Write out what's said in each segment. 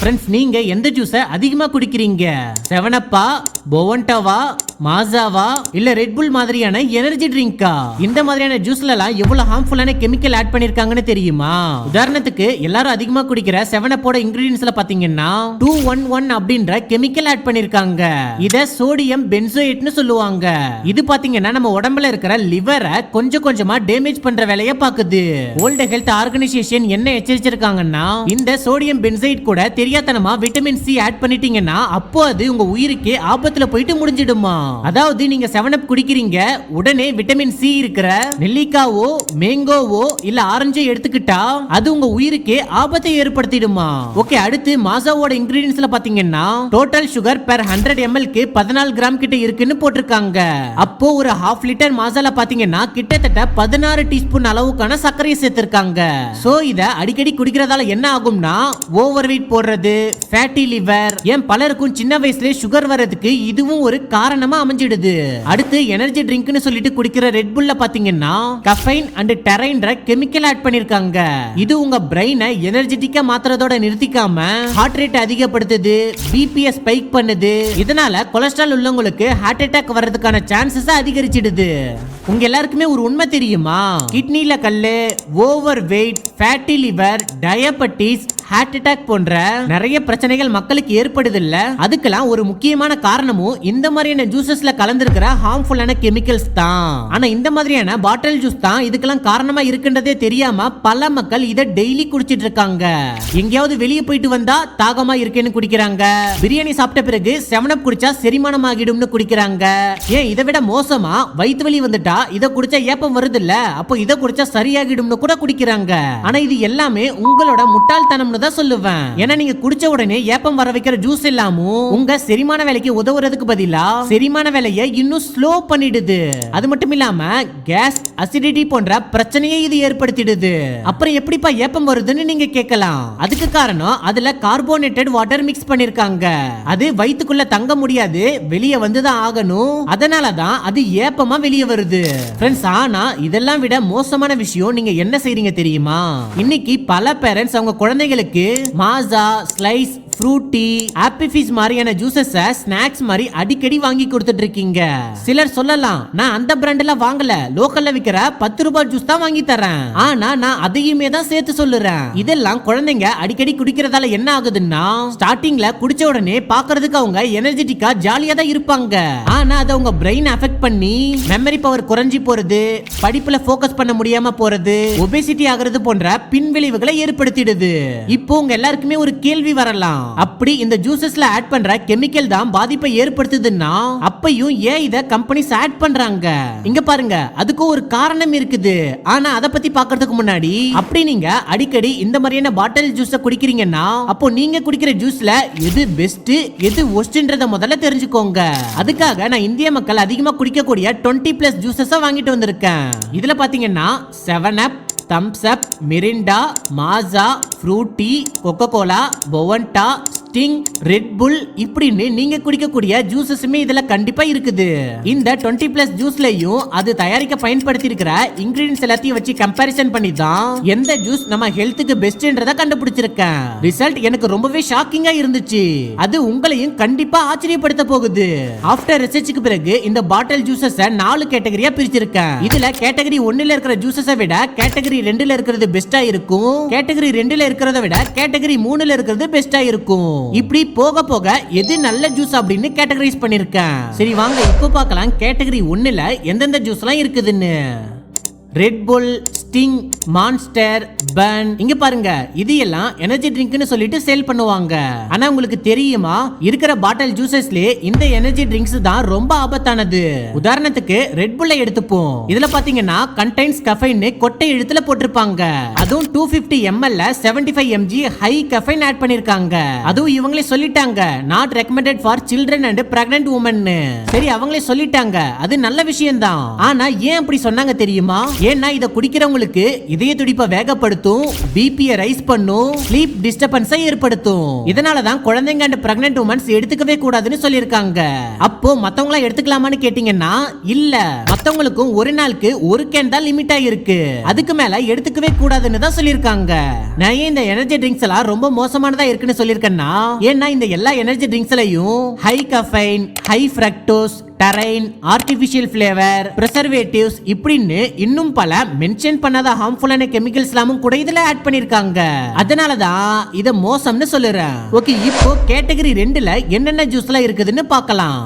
Friends நீங்க எந்த ஜூஸை அதிகமா குடிக்கிறீங்க? செவனப்பா போவன்டாவா மாசாவா இல்ல ரெட் புல் மாதிரியான எனர்ஜி ட்ரிங்கா இந்த மாதிரியான ஜூஸ்ல எல்லாம் எவ்வளவு ஹார்ம்ஃபுல்லான கெமிக்கல் ஆட் பண்ணிருக்காங்கன்னு தெரியுமா? உதாரணத்துக்கு எல்லாரும் அதிகமா குடிக்கிற செவனப்போட இன்கிரீடியன்ஸ்ல பாத்தீங்கன்னா டூ ஒன் ஒன் அப்படின்ற கெமிக்கல் ஆட் பண்ணிருக்காங்க. இத சோடியம் பென்சோயேட்னு சொல்லுவாங்க. இது பாத்தீங்கன்னா நம்ம உடம்புல இருக்கிற லிவரை கொஞ்சம் கொஞ்சமா டேமேஜ் பண்ற வேலையை பாக்குது வேர்ல்டு ஹெல்த் ஆர்கனைசேஷன் என்ன எச்சரிச்சிருக்காங்கன்னா இந்த சோடியம் பென்சைட் கூட தெரியாதனமா விட்டமின் சி ஆட் பண்ணிட்டீங்கன்னா அப்போ அது உங்க உயிருக்கே ஆபத்துல போயிட்டு முடிஞ்சிடுமா? அதாவது நீங்க செவன் அப் குடிக்கிறீங்க உடனே விட்டமின் சி இருக்கிற நெல்லிக்காவோ மேங்கோவோ இல்ல ஆரஞ்சோ எடுத்துக்கிட்டா அது உங்க உயிருக்கே ஆபத்தை ஏற்படுத்திடுமா? ஓகே அடுத்து மாசாவோட இன்கிரீடியன்ஸ்ல பாத்தீங்கன்னா டோட்டல் சுகர் பெர் ஹண்ட்ரட் எம்எல்க்கு பதினாலு கிராம் கிட்ட இருக்குன்னு போட்டிருக்காங்க. அப்போ ஒரு ஹாஃப் லிட்டர் மாசால பாத்தீங்கன்னா கிட்டத்தட்ட பதினாறு டீஸ்பூன் அளவுக்கான சர்க்கரையை சேர்த்திருக்காங்க. சோ இத அடிக்கடி குடிக்கிறதால என்ன ஆகும்னா ஓவர் வெயிட் போடுறது. ஃபேட்டி லிவர் ஏன் பலருக்கும் சின்ன வயசுல சுகர் வர்றதுக்கு இதுவும் ஒரு காரணமா அமைஞ்சிடுது. அடுத்து எனர்ஜி ட்ரிங்க்னு சொல்லிட்டு குடிக்கிற ரெட் புல்ல பாத்தீங்கன்னா கஃபைன் அண்ட் டெரைன்ற கெமிக்கல் ஆட் பண்ணிருக்காங்க. இது உங்க பிரெயினை எனர்ஜெட்டிக்கா மாத்துறதோட நிறுத்திக்காம ஹார்ட் ரேட் அதிகப்படுத்துது பிபிஎஸ் ஸ்பைக் பண்ணுது. இதனால கொலஸ்ட்ரால் உள்ளவங்களுக்கு ஹார்ட் அட்டாக் வர்றதுக்கான சான்சஸ் அதிகரிச்சிடுது. உங்க எல்லாருக்குமே ஒரு உண்மை தெரியுமா? கிட்னில கல்லு over weight fatty liver diabetes heart attack போன்ற நிறைய பிரச்சனைகள் மக்களுக்கு ஏற்படுது இல்ல அதுக்கெல்லாம் ஒரு முக்கியமான காரணமும் இந்த மாதிரியான ஜூசஸ்ல கலந்திருக்கிற ஹார்ம்ஃபுல்லான கெமிக்கல்ஸ் தான். ஆனா இந்த மாதிரியான பாட்டில் ஜூஸ் தான் இதுக்கெல்லாம் காரணமா இருக்குன்றதே தெரியாம பல மக்கள் இதை டெய்லி குடிச்சிட்டு இருக்காங்க. எங்கேயாவது வெளியே போயிட்டு வந்தா தாகமா இருக்கேன்னு குடிக்கிறாங்க. பிரியாணி சாப்பிட்ட பிறகு செவன் அப் குடிச்சா செரிமானம் ஆகிடும்னு குடிக்கிறாங்க. ஏன் இதை விட மோசமா? வயிற்று வலி வந்துட்டா இதை குடிச்சா ஏப்பம் வருது இல்ல அப்போ இதை குடிச்சா சரியாகிடும்னு கூட குடிக்கிறாங்க. ஆனா இது எல்லாமே உங்களோட முட்டாள்தனம்னு தான் சொல்லுவேன். ஏன்னா நீங்க குடிச்ச உடனே ஏப்பம் வர வைக்கிற ஜூஸ் எல்லாமும் உங்க செரிமான வேலைக்கு உதவுறதுக்கு பதிலா செரிமான வேலையை இன்னும் ஸ்லோ பண்ணிடுது. அது மட்டும் இல்லாம கேஸ் அசிடிட்டி போன்ற பிரச்சனையை இது ஏற்படுத்திடுது. அப்புறம் எப்படிப்பா ஏப்பம் வருதுன்னு நீங்க கேட்கலாம். அதுக்கு காரணம் அதுல கார்போனேட்டட் வாட்டர் மிக்ஸ் பண்ணிருக்காங்க. அது வயிற்றுக்குள்ள தங்க முடியாது வெளியே வந்துதான் ஆகணும். அதனால தான் அது ஏப்பமா வெளியே வருது. ஃப்ரெண்ட்ஸ் ஆனா இதெல்லாம் விட மோசமான விஷயம் நீங்க என்ன செய்றீங்க தெரியுமா? இன்னைக்கு பல பேரண்ட்ஸ் அவங்க குழந்தைகளுக்கு மாசா ஸ்லைஸ் ஃப்ரூட்டி ஆப்பி ஃபிஸ் மாதிரியான ஜூசஸ் ஸ்நாக்ஸ் மாதிரி அடிக்கடி வாங்கி கொடுத்துட்டு இருக்கீங்க சிலர் சொல்லலாம் நான் அந்த பிராண்ட்ல வாங்கல. லோக்கல்ல விக்கிற பத்து ரூபாய் ஜூஸ் தான் வாங்கி தரேன். ஆனா நான் அதையுமே தான் சேர்த்து சொல்லுறேன். இதெல்லாம் குழந்தைங்க அடிக்கடி குடிக்கிறதால என்ன ஆகுதுன்னா ஸ்டார்டிங்ல குடிச்ச உடனே பாக்குறதுக்கு அவங்க எனர்ஜெட்டிக்கா ஜாலியா தான் இருப்பாங்க. ஆனா அதை அவங்க பிரெயின் அஃபெக்ட் பண்ணி மெமரி பவர் குறைஞ்சி போறது படிப்புல ஃபோக்கஸ் பண்ண முடியாம போறது ஒபேசிட்டி ஆகுறது போன்ற பின்விளைவுகளை ஏற்படுத்திடுது. இப்போ உங்க எல்லாருக்குமே ஒரு கேள்வி வரலாம். அப்படி இந்த ஜூசஸ்ல ஆட் பண்ற கெமிக்கல் தான் பாதிப்பை ஏற்படுத்துதுன்னா அப்பையும் ஏன் இத கம்பெனிஸ் ஆட் பண்றாங்க? இங்க பாருங்க அதுக்கும் ஒரு காரணம் இருக்குது. ஆனா அத பத்தி பாக்குறதுக்கு முன்னாடி அப்படி நீங்க அடிக்கடி இந்த மாதிரியான பாட்டில் ஜூஸ குடிக்கிறீங்கன்னா அப்போ நீங்க குடிக்கிற ஜூஸ்ல எது பெஸ்ட் எது ஒஸ்ட்ன்றத முதல்ல தெரிஞ்சுக்கோங்க. அதுக்காக நான் இந்திய மக்கள் அதிகமா குடிக்கக்கூடிய 20 பிளஸ் ஜூசஸ வாங்கிட்டு வந்திருக்கேன். இதுல பாத்தீங்கன்னா Seven Up Thums Up Mirinda Maaza Frooti Coca Cola Bovonto Sting Red Bull இப்படின்னு நீங்க குடிக்கக்கூடிய ஜூசஸுமே இதுல கண்டிப்பா இருக்குது. இந்த 20 பிளஸ் ஜூஸ்லயும் அது தயாரிக்க பயன்படுத்தி இருக்கிற இன்கிரீடியன்ஸ் எல்லாத்தையும் வச்சு கம்பாரிசன் பண்ணி தான் எந்த ஜூஸ் நம்ம ஹெல்த்துக்கு பெஸ்ட்ன்றத கண்டுபிடிச்சிருக்கேன். ரிசல்ட் எனக்கு ரொம்பவே ஷாக்கிங்கா இருந்துச்சு. அது உங்களையும் கண்டிப்பா ஆச்சரியப்படுத்த போகுது. ஆஃப்டர் ரிசர்ச்சுக்கு பிறகு இந்த பாட்டில் ஜூசஸ நாலு கேட்டகரியா பிரிச்சிருக்கேன். இதுல கேட்டகரி ஒன்னுல இருக்கிற ஜூசஸ விட கேட்டகரி ரெண்டுல இருக்கிறது பெஸ்டா இருக்கும். கேட்டகரி ரெண்டுல இருக்கிறத விட கேட்டகரி மூணுல இருக்கிறது பெஸ்டா இருக்கும். இப்படி போக போக எது நல்ல ஜூஸ் அப்படின்னு கேட்டகரைஸ் பண்ணிருக்கேன். சரி வாங்க இப்போ பார்க்கலாம். கேட்டகரி ஒன்னுல எந்தெந்த ஜூஸ்லாம் இருக்குதுன்னு. ரெட் புல் ஸ்டிங் மான்ஸ்டர் பன் இங்க பாருங்க இது எல்லாம் எனர்ஜி ட்ரிங்க்னு சொல்லிட்டு சேல் பண்ணுவாங்க. ஆனா உங்களுக்கு தெரியுமா? இருக்கிற பாட்டில் ஜூசஸ்லயே இந்த எனர்ஜி ட்ரிங்க்ஸ் தான் ரொம்ப ஆபத்தானது. உதாரணத்துக்கு ரெட் புல்லை எடுத்துப்போம். இதுல பாத்தீங்கன்னா கண்டைன்ஸ் கஃபைன் கொட்டை எழுத்துல போட்டிருப்பாங்க. அதுவும் two fifty எம்எல்ல seventy five mg high caffeine add பண்ணிருக்காங்க. அதுவும் இவங்களே சொல்லிட்டாங்க. Not recommended for children and pregnant women சரி அவங்களே சொல்லிட்டாங்க. அது நல்ல விஷயம் தான் ஆனா ஏன் அப்படி சொன்னாங்க தெரியுமா? ஏன்னா இதை குடிக்கிறவங்களுக்கு இதய துடிப்பை வேகப்படுத்தும் பிபியை ரைஸ் பண்ணும் ஸ்லீப் டிஸ்டர்பன்ஸை ஏற்படுத்தும். இதனால தான் குழந்தைங்க அண்ட் பிரெக்னென்ட் உமன்ஸ் எடுத்துக்கவே கூடாதுன்னு சொல்லியிருக்காங்க. அப்போ மத்தவங்களா எடுத்துக்கலாமான்னு கேட்டீங்கன்னா இல்ல. மத்தவங்களுக்கும் ஒரு நாளுக்கு ஒரு கேன் தான் லிமிட் ஆயிருக்கு. அதுக்கு மேல எடுத்துக்கவே கூடாதுன்னு தான் சொல்லியிருக்காங்க. நான் இந்த எனர்ஜி ட்ரிங்க்ஸ் எல்லாம் ரொம்ப மோசமானதா இருக்குன்னு சொல்லியிருக்கேன்னா ஏன்னா இந்த எல்லா energy ட்ரிங்க்ஸ்லயும் high caffeine high fructose taurine artificial flavour preservatives இப்படின்னு இன்னும் பல மென்ஷன் பண்ணாத ஹார்ம்ஃபுல்லான கெமிக்கல்ஸ் எல்லாமும் கூட இதுல ஆட் பண்ணிருக்காங்க. அதனால தான் இத மோசம்னு சொல்லுறேன். ஓகே இப்போ கேட்டகரி ரெண்டுல என்னென்ன ஜூஸ்லாம் இருக்குதுன்னு பார்க்கலாம்.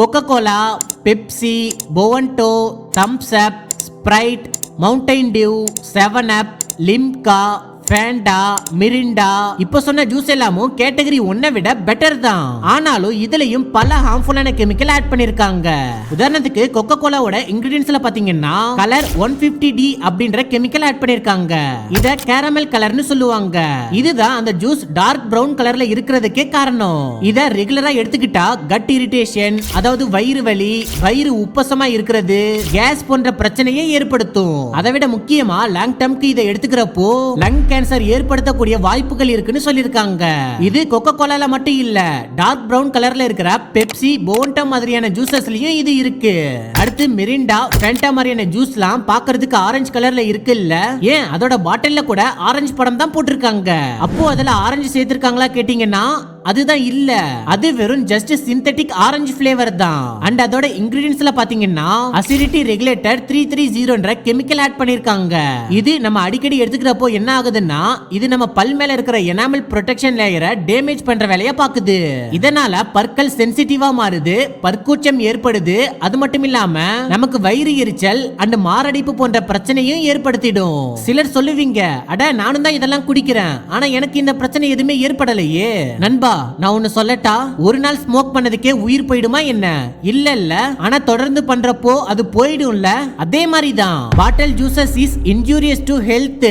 Coca Cola Pepsi Bovonto Thums Up Sprite Mountain Dew Seven Up Limca Fanta Mirinda இப்ப சொன்ன ஜூஸ் எல்லாமும் கேட்டகரி ஒன்னை விட பெட்டர் தான். ஆனாலும் இதுலயும் பல ஹார்ம்ஃபுல்லான கெமிக்கல் ஆட் பண்ணிருக்காங்க. உதாரணத்துக்கு கொக்கோ கோலாவோட இன்கிரீடியன்ஸ்ல பாத்தீங்கன்னா கலர் ஒன் பிப்டி டி அப்படின்ற கெமிக்கல் ஆட் பண்ணிருக்காங்க. இத கேரமல் கலர்னு சொல்லுவாங்க. இதுதான் அந்த ஜூஸ் டார்க் பிரவுன் கலர்ல இருக்கிறதுக்கே காரணம். இத ரெகுலரா எடுத்துக்கிட்டா கட் இரிட்டேஷன் அதாவது வயிறு வலி வயிறு உப்பசமா இருக்கிறது கேஸ் போன்ற பிரச்சனையை ஏற்படுத்தும். அதை விட முக்கியமா லாங் டேர்ம்க்கு இதை எடுத்துக்கிறப்போ லங் கேன்சர் ஏற்படுத்தக்கூடிய வாய்ப்புகள் இருக்குன்னு சொல்லியிருக்காங்க. இது கொக்கோ கோலால மட்டும் இல்ல டார்க் பிரவுன் கலர்ல இருக்கிற பெப்சி போன்டா மாதிரியான ஜூசஸ்லயும் இது இருக்கு. அடுத்து மிரிண்டா ஃபேண்டா மாதிரியான ஜூஸ்லாம் பாக்குறதுக்கு ஆரஞ்சு கலர்ல இருக்கு இல்ல ஏன்? அதோட பாட்டில்ல கூட ஆரஞ்சு படம் தான் போட்டிருக்காங்க. அப்போ அதுல ஆரஞ்சு சேர்த்திருக்காங்களா கேட்டீங்கன்னா அதுதான் இல்ல. அது வெறும் ஜஸ்ட் சிந்தட்டிக் ஆரஞ்சு பிளேவர் தான். அண்ட் அதோட இன்கிரீடியன்ஸ்ல பாத்தீங்கன்னா அசிடிட்டி ரெகுலேட்டர் த்ரீ த்ரீ ஜீரோன்ற கெமிக்கல் ஆட் பண்ணிருக்காங்க. இது நம்ம அடிக்கடி எடுத்துக்கிறப்போ என்ன ஆகுதுன்னா இது நம்ம பல் மேல இருக்கிற எனாமல் ப்ரொடெக்ஷன் லேயரை டேமேஜ் பண்ற வேலையை பாக்குது இதனால பற்கள் சென்சிட்டிவா மாறுது பற்கூச்சம் ஏற்படுது. அது மட்டும் இல்லாம நமக்கு வயிறு எரிச்சல் அண்ட் மாரடைப்பு போன்ற பிரச்சனையும் ஏற்படுத்திடும். சிலர் சொல்லுவீங்க அட நானும் தான் இதெல்லாம் குடிக்கிறேன். ஆனா எனக்கு இந்த பிரச்சனை எதுவுமே ஏற்படலையே. நண்பா நான் ஒன்னு சொல்லட்டா? ஒரு நாள் ஸ்மோக் பண்ணதுக்கே உயிர் போயிடுமா என்ன? இல்ல இல்ல ஆனா தொடர்ந்து பண்றப்போ அது போயிடும்ல. அதே மாதிரி தான் bottle juices is injurious to health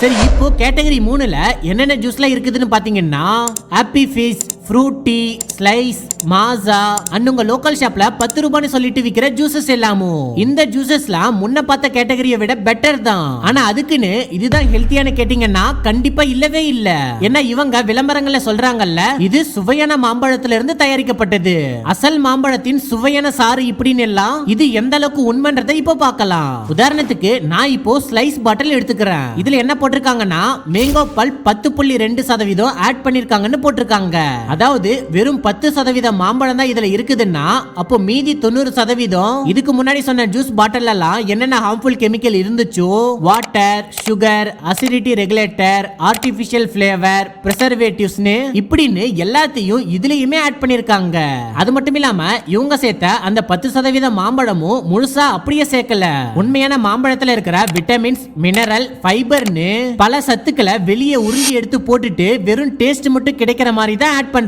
சரி இப்போ கேட்டகரி மூணுல என்னென்ன ஜூஸ்லாம் இருக்குதுன்னு பாத்தீங்கன்னா Appy Fizz Frooti Slice Maaza. And உங்க லோக்கல் ஷாப்ல பத்து ரூபான்னு சொல்லிட்டு விக்கிற ஜூசஸ் எல்லாமும் இந்த ஜூசஸ்லாம் முன்ன பார்த்த கேட்டகரியை விட பெட்டர் தான். ஆனா அதுக்குன்னு இதுதான் ஹெல்த்தியான கேட்டீங்கன்னா கண்டிப்பா இல்லவே இல்ல. ஏன்னா இவங்க விளம்பரங்கள்ல சொல்றாங்கல்ல இது சுவையான மாம்பழத்துல இருந்து தயாரிக்கப்பட்டது. அசல் மாம்பழத்தின் சுவையான சாறு இப்படின்னு எல்லாம் இது எந்த அளவுக்கு உண்மைன்றதை இப்போ பார்க்கலாம். உதாரணத்துக்கு நான் இப்போ ஸ்லைஸ் பாட்டில் எடுத்துக்கிறேன். இதுல என்ன போட்டிருக்காங்கன்னா மேங்கோ பல் பத்து புள்ளி ரெண்டு சதவீதம் ஆட் பண்ணிருக்காங்கன்னு போட்டிருக்காங்க. அதாவது வெறும் பத்து சதவீதம் மாம்பழம் தான் இதுல இருக்குதுன்னா அப்போ மீதி தொண்ணூறு சதவீதம் இதுக்கு முன்னாடி சொன்ன ஜூஸ் பாட்டில் எல்லாம் என்னென்ன ஹார்ம்ஃபுல் கெமிக்கல் இருந்துச்சோ water sugar acidity regulator artificial flavour ப்ரிசர்வேட்டிவ்ஸ்னு இப்படின்னு எல்லாத்தையும் இதுலயுமே ஆட் பண்ணிருக்காங்க. அது மட்டும் இல்லாம இவங்க சேர்த்த அந்த பத்து சதவீதம் மாம்பழமும் முழுசா அப்படியே சேர்க்கல. உண்மையான மாம்பழத்துல இருக்கிற விட்டமின்ஸ் மினரல் ஃபைபர்னு பல சத்துக்களை வெளியே உறிஞ்சி எடுத்து போட்டுட்டு வெறும் டேஸ்ட் மட்டும் கிடைக்கிற மாதிரி தான் ஆட் பண்றாங்க.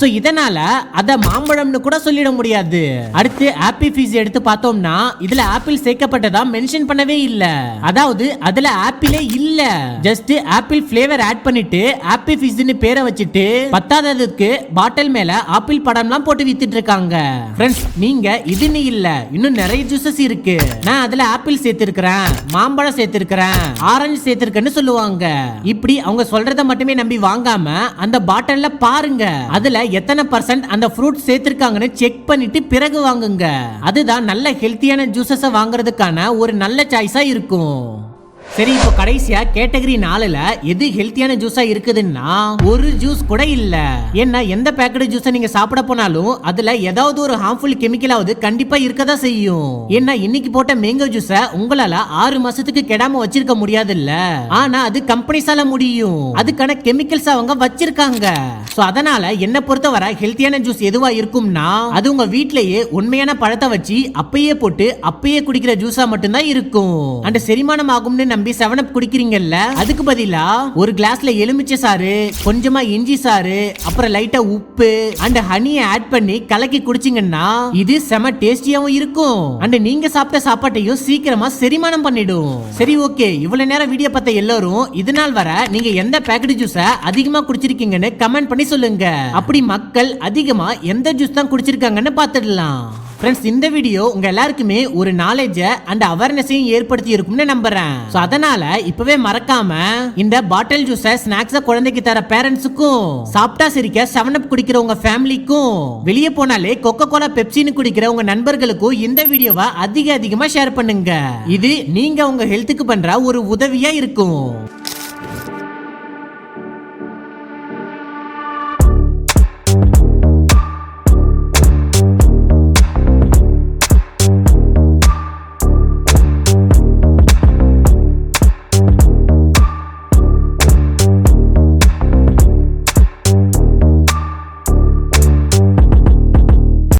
சோ இதனால அத மாம்பழம்னு கூட சொல்லிட முடியாது. அடுத்து ஆப்பிள் ஃபீஸ் எடுத்து பார்த்தோம்னா இதுல ஆப்பிள் சேர்க்கப்பட்டதா மென்ஷன் பண்ணவே இல்ல. அதாவது அதுல ஆப்பிளே இல்ல. ஜஸ்ட் ஆப்பிள் ஃபிளேவர் ஆட் பண்ணிட்டு ஆப்பிள் ஃபீஸ்னு பேரை வச்சுட்டு பத்தாததுக்கு பாட்டில் மேல ஆப்பிள் படம்லாம் போட்டு வித்துட்டு இருக்காங்க. ஃப்ரெண்ட்ஸ் நீங்க இதுன்னு இல்ல. இன்னும் நிறைய ஜூசஸ் இருக்கு. நான் அதுல ஆப்பிள் சேர்த்திருக்கிறேன் மாம்பழம் சேர்த்திருக்கிறேன் ஆரஞ்சு சேர்த்திருக்கேன்னு சொல்லுவாங்க. இப்படி அவங்க சொல்றத மட்டுமே நம்பி வாங்காம அந்த பாட்டில்ல பாருங்க. அதுல எத்தனை பர்சன்ட் அந்த ஃப்ரூட் சேர்த்திருக்காங்கன்னு செக் பண்ணிட்டு பிறகு வாங்குங்க. அதுதான் நல்ல ஹெல்த்தியான ஜூசஸ வாங்குறதுக்கான ஒரு நல்ல சாய்ஸா இருக்கும். சரி இப்போ கடைசியா கேட்டகரி நாலுல எது ஹெல்த்தியான ஜூஸா இருக்குதுன்னா ஒரு ஜூஸ் கூட இல்ல. ஏன்னா எந்த பேக்கெட் ஜூஸை நீங்க சாப்பிட போனாலும் அதுல ஏதாவது ஒரு ஹார்ம்ஃபுல் கெமிக்கலாவது கண்டிப்பா இருக்கதா செய்யும். ஏன்னா இன்னைக்கு போட்ட மேங்கோ ஜூஸ உங்களால ஆறு மாசத்துக்கு கெடாம வச்சிருக்க முடியாது இல்ல ஆனா அது கம்பெனிஸால முடியும். அதுக்கான கெமிக்கல்ஸ் அவங்க வச்சிருக்காங்க. சோ அதனால என்ன பொறுத்தவரை ஹெல்த்தியான ஜூஸ் எதுவா இருக்கும்னா அது உங்க வீட்லயே உண்மையான பழத்தை வச்சு அப்பயே போட்டு அப்பயே குடிக்கிற ஜூஸா மட்டும்தான் இருக்கும். அண்ட் செரிமானம் ஆகும்னு நம்பி செவன் அப் குடிக்கிறீங்கல்ல? அதுக்கு பதிலா ஒரு கிளாஸ்ல எலுமிச்சை சாறு கொஞ்சமா இஞ்சி சாறு அப்புறம் லைட்டா உப்பு அண்ட் ஹனியை ஆட் பண்ணி கலக்கி குடிச்சிங்கன்னா இது செம டேஸ்டியாவும் இருக்கும். அண்ட் நீங்க சாப்பிட்ட சாப்பாட்டையும் சீக்கிரமா செரிமானம் பண்ணிடும். சரி ஓகே இவ்வளவு நேரம் வீடியோ பார்த்த எல்லாரும் இது நாள் வர நீங்க எந்த பேக்கெட் ஜூஸ அதிகமா குடிச்சிருக்கீங்கன்னு கமெண்ட் பண்ணி சொல்லுங்க. அப்படி மக்கள் அதிகமா எந்த ஜூஸ் தான் குடிச்சிருக்காங்கன்னு பார்த்துடலாம். ஃப்ரெண்ட்ஸ் இந்த வீடியோ உங்க எல்லாருக்குமே ஒரு நாலேஜை அண்ட் அவேர்னஸையும் ஏற்படுத்தி இருக்கும்னு நம்புறேன். ஸோ அதனால இப்பவே மறக்காம இந்த பாட்டில் ஜூஸை ஸ்நாக்ஸ குழந்தைக்கு தர பேரண்ட்ஸுக்கும் சாப்பிட்டா சிரிக்க செவன் அப் குடிக்கிற உங்க ஃபேமிலிக்கும் வெளியே போனாலே கொக்கோ கோலா பெப்சின்னு குடிக்கிற உங்க நண்பர்களுக்கும் இந்த வீடியோவை அதிக அதிகமா ஷேர் பண்ணுங்க. இது நீங்க உங்க ஹெல்த்துக்கு பண்ற ஒரு உதவியா இருக்கும்.